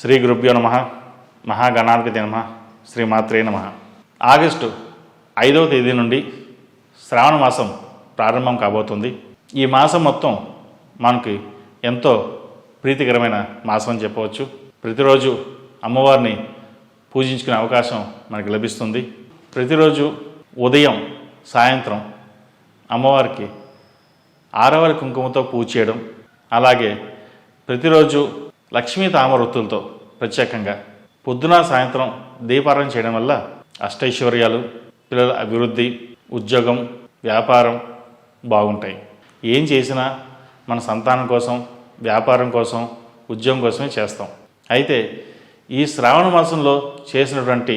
శ్రీ గురుభ్యో నమ మహాగణాధిపతి నమ శ్రీమాత్రే నమ. ఆగస్టు ఐదవ తేదీ నుండి శ్రావణ మాసం ప్రారంభం కాబోతుంది. ఈ మాసం మొత్తం మనకి ఎంతో ప్రీతికరమైన మాసం అని చెప్పవచ్చు. ప్రతిరోజు అమ్మవారిని పూజించుకునే అవకాశం మనకి లభిస్తుంది. ప్రతిరోజు ఉదయం సాయంత్రం అమ్మవారికి ఆరవారి కుంకుమతో పూజ చేయడం అలాగే ప్రతిరోజు లక్ష్మీ తామరొత్తులతో ప్రత్యేకంగా పొద్దున సాయంత్రం దీపారాయణ చేయడం వల్ల అష్టైశ్వర్యాలు పిల్లల అభివృద్ధి ఉద్యోగం వ్యాపారం బాగుంటాయి. ఏం చేసినా మన సంతానం కోసం వ్యాపారం కోసం ఉద్యోగం కోసమే చేస్తాం. అయితే ఈ శ్రావణ మాసంలో చేసినటువంటి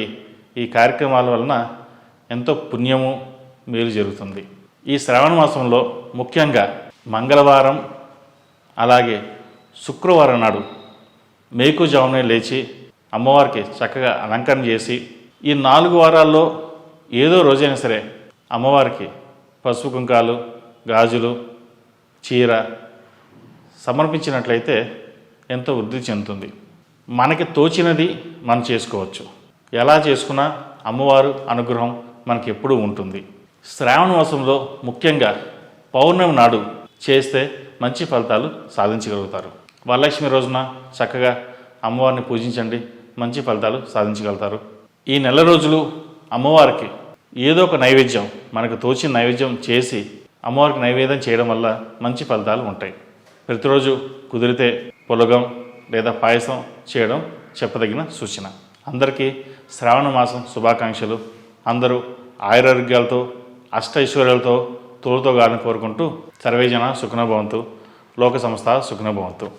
ఈ కార్యక్రమాల వలన ఎంతో పుణ్యము మేలు జరుగుతుంది. ఈ శ్రావణ మాసంలో ముఖ్యంగా మంగళవారం అలాగే శుక్రవారం నాడు మేకు జామునే లేచి అమ్మవారికి చక్కగా అలంకరణ చేసి ఈ నాలుగు వారాల్లో ఏదో రోజైనా సరే అమ్మవారికి పసుపు కుంకాలు గాజులు చీర సమర్పించినట్లయితే ఎంతో వృద్ధి చెందుతుంది. మనకి తోచినది మనం చేసుకోవచ్చు. ఎలా చేసుకున్నా అమ్మవారు అనుగ్రహం మనకి ఎప్పుడూ ఉంటుంది. శ్రావణ మాసంలో ముఖ్యంగా పౌర్ణమి నాడు చేస్తే మంచి ఫలితాలు సాధించగలుగుతారు. వరలక్ష్మి రోజున చక్కగా అమ్మవారిని పూజించండి. మంచి ఫలితాలు సాధించగలుగుతారు. ఈ నెల రోజులు అమ్మవారికి ఏదో ఒక నైవేద్యం మనకు తోచిన నైవేద్యం చేసి అమ్మవారికి నైవేద్యం చేయడం వల్ల మంచి ఫలితాలు ఉంటాయి. ప్రతిరోజు కుదిరితే పులగం లేదా పాయసం చేయడం చెప్పదగిన సూచన. అందరికీ శ్రావణ మాసం శుభాకాంక్షలు. అందరూ ఆయురారోగ్యాలతో అష్ట ఐశ్వర్యాలతో తోడుతో గాలని కోరుకుంటూ సర్వేజన సుఖనభవంతు లోక సంస్థ సుఖనభవంతు